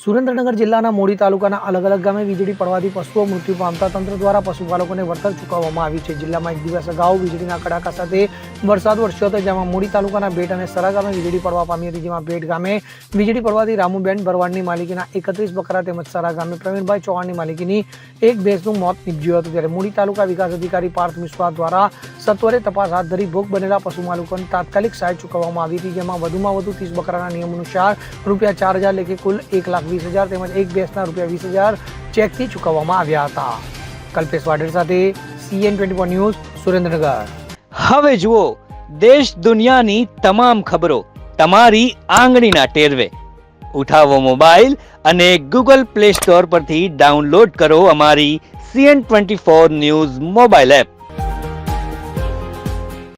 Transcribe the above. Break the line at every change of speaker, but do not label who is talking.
સુરેન્દ્રનગર જિલ્લાના મોડી તાલુકાના અલગ અલગ ગામે વીજળી પડવાથી પશુઓ મૃત્યુ પામતા તંત્ર દ્વારા પશુપાલકોને વળતર ચૂકવવામાં આવી છે. જિલ્લામાં એક દિવસ અગાઉ વીજળીના કડાકા સાથે વરસાદ વરસ્યો હતો, જેમાં મોડી તાલુકાના ભેટ અને સરા ગામે વીજળી પડવા પામી હતી, જેમાં ભેટ ગામે વીજળી પડવાથી રામુબેન ભરવાડની માલિકીના એકત્રીસ બકરા તેમજ સરા ગામે પ્રવીણભાઈ ચૌહાણની માલિકીની એક ભેંસનું મોત નીપજ્યું હતું. ત્યારે મૂડી તાલુકા વિકાસ અધિકારી પાર્થ મિશ્રા દ્વારા સત્વરે તપાસ હાથ ધરી ભોગ બનેલા પશુ માલિકોને તાત્કાલિક સહાય ચૂકવવામાં આવી હતી, જેમાં વધુમાં વધુ ત્રીસ બકરાના નિયમ અનુસાર રૂપિયા ચાર હજાર લેખે કુલ એક લાખ વીસ હજાર તેમજ એક બેસના રૂપિયા વીસ હજાર ચેકથી ચૂકવવામાં આવ્યા હતા. કલ્પેશ વાડેર સાથે સીએન ટ્વેન્ટી ન્યૂઝ, સુરેન્દ્રનગર.
હવે જુઓ, દેશ દુનિયાની તમામ ખબરો તમારી આંગળીના ટેરવે. ઉઠાવો મોબાઈલ અને ગૂગલ પ્લે સ્ટોર પરથી ડાઉનલોડ કરો અમારી CN twenty four news mobile app.